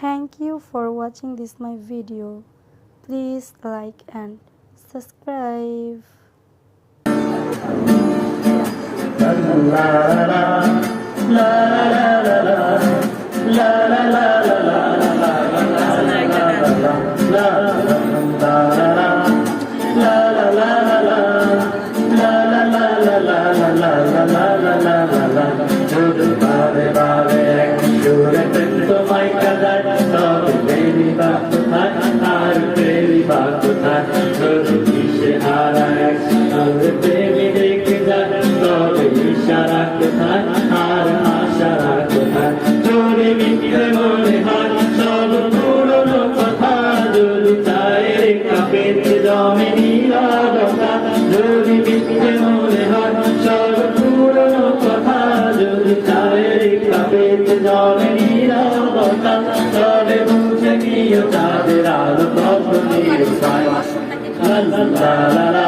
Thank you for watching this my video. Please like and subscribe. la la la la la দেরি বা কোথায় যদি কিসে হারা এক সঙ্গে প্রেমী দেখে যায় তবে ইশারা কোথায় আর আশারা কোথায় চোরে মিথ্যে মনে হয় সব পুরনো কথা যদি চায়ের কাপেতে জমে নীরবতা যদি তাদের আলো লা লা লা লা